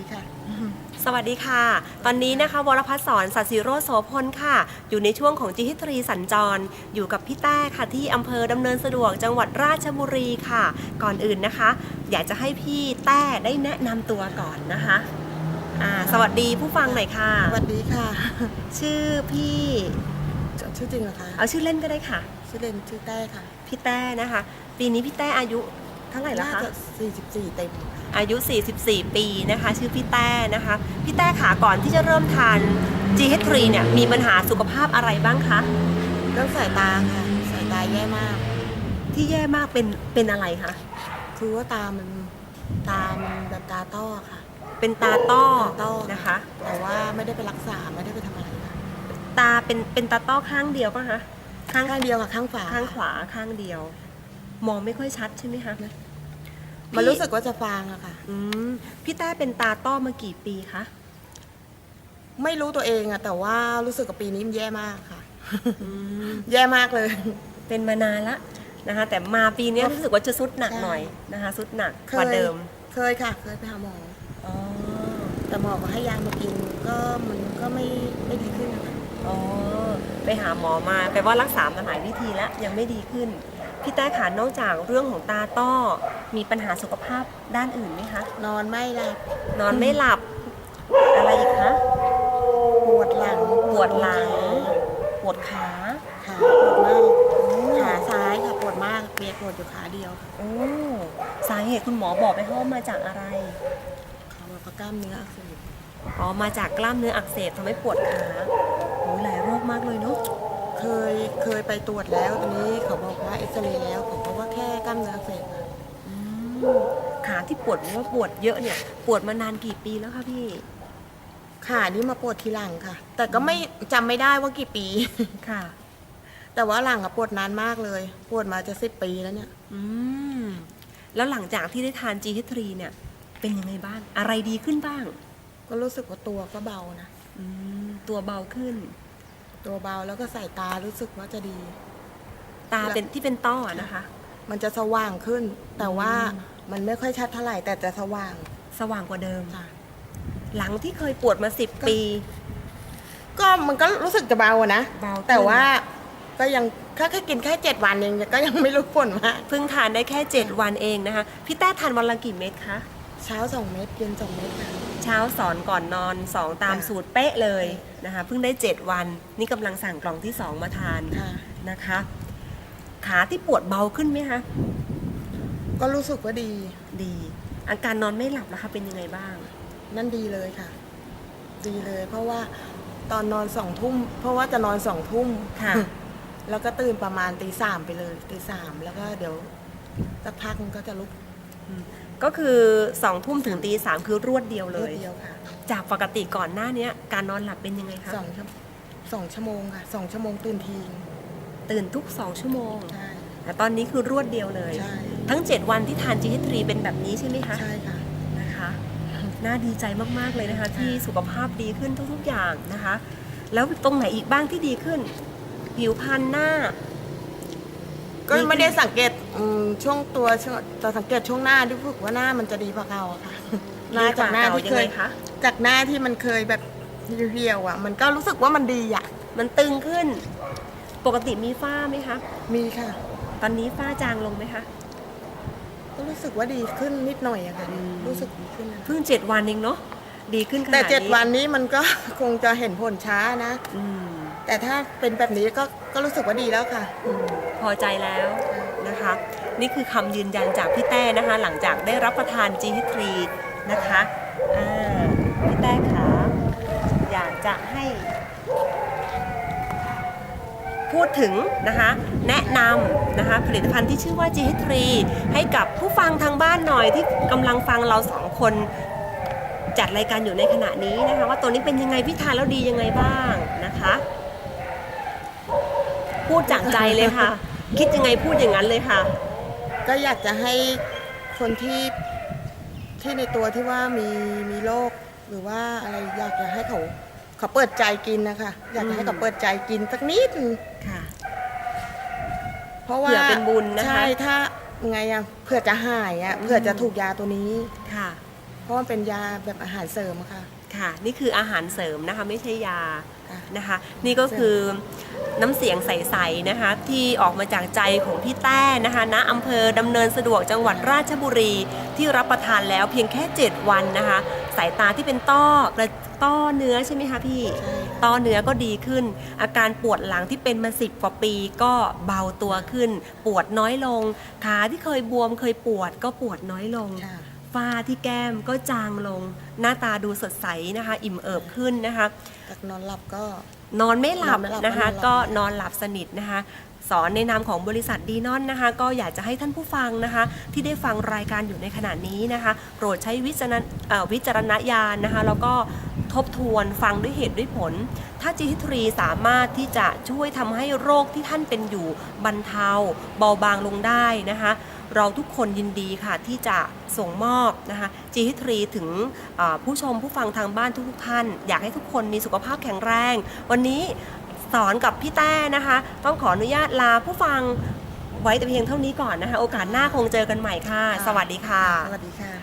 ดีค่ะ สวัสดีค่ะ ตอนนี้นะคะ วรพัฒน์สอนสัตย์ศิโรจน์โสพลค่ะ อยู่ในช่วงของจิฮิตรีสัญจร อยู่กับพี่แต้ค่ะที่อำเภอดำเนินสะดวกจังหวัดราชบุรีค่ะ ก่อนอื่นนะคะ อยากจะให้พี่แต้ได้แนะนำตัวก่อนนะคะอ่าสวัสดีผู้ฟังหน่อยค่ะ สวัสดีค่ะ ชื่อพี่ ชื่อจริงเหรอคะเอาชื่อเล่นก็ได้ค่ะ ชื่อเล่นชื่อแต้ค่ะพี่แต้นะคะ ปีนี้พี่แต้อายุเท่าไหร่แล้วน่าคะ จะ44เต็มค่ะ อายุ 44 ปีนะคะ ชื่อพี่แต้นะคะ พี่แต้ขาก่อนที่จะเริ่มทาน GH3 เนี่ยมีปัญหาสุขภาพอะไรบ้างคะ เรื่องสายตาค่ะ สายตาแย่มาก ที่แย่มากเป็นเป็นอะไรคะคือว่าตามันตามันแบบตาต้อค่ะ เป็นตาต้อตาต้อ นะคะ แต่ว่าไม่ได้ไปรักษาไม่ได้ไปทำอะไรค่ะตาเป็นเป็นตาต้อข้างเดียวป่ะคะข้างข้างเดียวกับข้างฝาข้างขวาข้างเดียว มองไม่ค่อยชัดใช่ไหมคะมั นรู้สึกว่าจะฟางอะค่ะ อืมพี่แต้เป็นตาต้อมากี่ปีคะไม่รู้ตัวเองอะแต่ว่ารู้สึกกับปีนี้มันแย่มากค่ะ อืมแย่มากเลย เป็นมานานละนะคะ แต่มาปีเนี้ยรู้สึกว่าจะสุดหนักใช่หน่อยนะคะสุดหนักเคกว่ายเดิมเคยค่ะ เคยไปหาหมอ อ๋อแต่หมอก็ให้ยามากินก็มันก็ไม่ไม่ดีขึ้นนะคะอ๋อไปหาหมอมาแปลว่ารักษามาหลายวิธีแล้วยังไม่ดีขึ้น พี่แต้ขานอกจากเรื่องของตาต้อ มีปัญหาสุขภาพด้านอื่นไหมคะ นอนไม่หลับ นอนไม่หลับ อะไรอีกคะ ปวดหลัง ปวดหลัง ปวดขา ขาปวดมาก ขาซ้ายค่ะปวดมากเปียกปวดอยู่ขาเดียวค่ะโอ้สาเหตุคุณหมอบอกไหมคะว่ามาจากอะไรเขาบอกว่ากล้ามเนื้ออักเสบอ๋อ มาจากกล้ามเนื้ออักเสบทำให้ปวดขาโอ้ยหลายโรคมากเลยเนาะ เคย เคยไปตรวจแล้วตอนนี้เขาบอกว่าเอ็กซเรย์แล้วเขาบอกว่าแค่กล้ามเนื้ออักเสบค่ะ อืม ขาที่ปวดหรือว่าปวดเยอะเนี่ย ปวดมานานกี่ปีแล้วคะพี่ ขานี่มาปวดทีหลังค่ะ แต่ก็ไม่จำไม่ได้ว่ากี่ปี ค่ะ แต่ว่าหลังอะปวดนานมากเลย ปวดมาจะสิบปีแล้วเนี่ย อืม แล้วหลังจากที่ได้ทาน GH3 เนี่ย เป็นยังไงบ้าง อะไรดีขึ้นบ้าง ก็รู้สึกว่าตัวก็เบานะ อืม ตัวเบาขึ้น ตัวเบาแล้วก็สายตารู้สึกว่าจะดี ตาเป็นที่เป็นต้อนะคะ มันจะสว่างขึ้น แต่ว่าอืมมันไม่ค่อยชัดเท่าไหร่แต่จะสว่างสว่างกว่าเดิม ค่ะ หลังที่เคยปวดมาสิบปี ก็มันก็รู้สึกจะเบาอะนะเบาขึ้น แต่ว่าก็ยังแค่แค่กินแค่เจ็ดวันเองก็ยังไม่รู้ผลมากเพิ่งทานได้แค่ 7 วันเองนะคะพี่แต้ทานวันละกี่เม็ดคะ เช้าสองเม็ดเย็นสองเม็ดค่ะ เช้าสอนก่อนนอน 2 ตามค่ะ สูตรเป๊ะเลยนะคะเพิ่งได้ 7 วัน นี่กำลังสั่งกล่องที่ 2 มาทานค่ะ นะคะ ขาที่ปวดเบาขึ้นไหมคะ ก็รู้สึกว่าดีดี อาการนอนไม่หลับนะคะเป็นยังไงบ้าง นั่นดีเลยค่ะ ดีเลย เพราะว่าตอนนอนสองทุ่มเพราะว่าจะนอนสองทุ่มค่ะ แล้วก็ตื่นประมาณตีสามไปเลยตีสามแล้วก็เดี๋ยวสักพักมันก็จะลุกก็คือ2องทุ่มถึงตีสามคือรวดเดียวเลรวยดเดียวค่ะจากปกติก่อนหน้าเนี้ย การนอนหลับเป็นยังไงคะสองชั่วสองชั่วโมงค่ะสองชั่วโมงตื่นที ตื่นทุก2ชั่วโมงใช่แต่ตอนนี้คือรวดเดียวเลยใช่ทั้ง 7 วันที่ทาน GH3 เป็นแบบนี้ใช่ไหมคะ ใช่ค่ะ นะคะ น่าดีใจมากๆเลยนะคะ ที่สุขภาพดีขึ้นทุกๆอย่างนะคะ แล้วตรงไหนอีกบ้างที่ดีขึ้น ผิวพรรณหน้า ก็ไม่ได้สังเกตอืมช่วงตัวช่วงแต่สังเกตช่วงหน้าที่รู้สึกว่าหน้ามันจะดีกว่าเก่าอะค่ะหน้าจากหน้าที่เคยดีกว่าเก่ายังไงคะจากหน้าที่มันเคยแบบเรียวๆอะ มันก็รู้สึกว่ามันดีอะ มันตึงขึ้น ปกติมีฝ้าไหมคะ มีค่ะ ตอนนี้ฝ้าจางลงไหมคะ ก็รู้สึกว่าดีขึ้นนิดหน่อยอะค่ะ อืม รู้สึกดีขึ้นนะเพิ่งเจ็ดวันเองเนาะดีขึ้นขนาดแต่นี้เจ็ดวันนี้มันก็ คงจะเห็นผลช้านะ อืมแต่ถ้าเป็นแบบนี้ก็ก็รู้สึกว่าดีแล้วค่ะ อืมพอใจแล้วนะคะ นี่คือคำยืนยันจากพี่แต้นะคะ หลังจากได้รับประทาน G3 นะคะอ่าพี่แต้คะอยากจะให้ พูดถึงนะคะแนะนำนะคะผลิตภัณฑ์ที่ชื่อว่า G3 ให้กับผู้ฟังทางบ้านหน่อยที่กำลังฟังเราสองคนจัดรายการอยู่ในขณะนี้นะคะว่าตัวนี้เป็นยังไงพี่ทานแล้วดียังไงบ้างนะคะ พูดจากใจเลยค่ะ คิดยังไงพูดอย่างนั้นเลยค่ะ ก็อยากจะให้คนที่ที่ในตัวที่ว่ามีมีโรคหรือว่าอะไรอยากจะให้เขา เขาเปิดใจกินนะคะ อยากจะให้เขาเปิดใจกินสักนิดนึงค่ะ เพราะว่าเผื่อเป็นบุญนะคะ ใช่ถ้าไงอะเผื่อจะหายอะเผื่อจะถูกยาตัวนี้ ค่ะพราะว่าเป็นยาแบบอาหารเสริมอะค่ะ ค่ะ นี่คืออาหารเสริมนะคะไม่ใช่ยาค่ะนะคะ นี่ก็คือน้ำเสียงใสๆนะคะ ที่ออกมาจากใจของพี่แต้นะคะณอำเภอดำเนินสะดวกจังหวัดราชบุรีที่รับประทานแล้วเพียงแค่ 7 วันนะคะ สายตาที่เป็นต้อกระต้อเนื้อใช่ไหมคะพี่ใช่ค่ะต้อเนื้อก็ดีขึ้น อาการปวดหลังที่เป็นมาสิบกว่าปีก็เบาตัวขึ้น ปวดน้อยลง ขาที่เคยบวมเคยปวดก็ปวดน้อยลงค่ะ ฝ้าที่แก้มก็จางลง หน้าตาดูสดใสนะคะ อิ่มเอิบขึ้นนะคะ จากนอนหลับก็ นอนไม่หลับนอนไม่หลับนะคะนอนไม่หลับ ก็นอนหลับสนิทนะคะ สอนในนามของบริษัทดีนอนนะคะ ก็อยากจะให้ท่านผู้ฟังนะคะ ที่ได้ฟังรายการอยู่ในขณะนี้นะคะ โปรดใช้วิจารณเอ่อวิจารณญาณนะคะ แล้วก็ทบทวนฟังด้วยเหตุด้วยผล ถ้าจีฮิตรีสามารถที่จะช่วยทำให้โรคที่ท่านเป็นอยู่บรรเทาเบาบางลงได้นะคะ เราทุกคนยินดีค่ะที่จะส่งมอบนะคะจีฮิตรีถึงผู้ชมผู้ฟังทางบ้านทุกท่าน อยากให้ทุกคนมีสุขภาพแข็งแรง วันนี้สอนกับพี่แต้นะคะ ต้องขออนุญาตลาผู้ฟังไว้แต่เพียงเท่านี้ก่อนนะคะ โอกาสหน้าคงเจอกันใหม่ค่ะ สวัสดีค่ะ สวัสดีค่ะ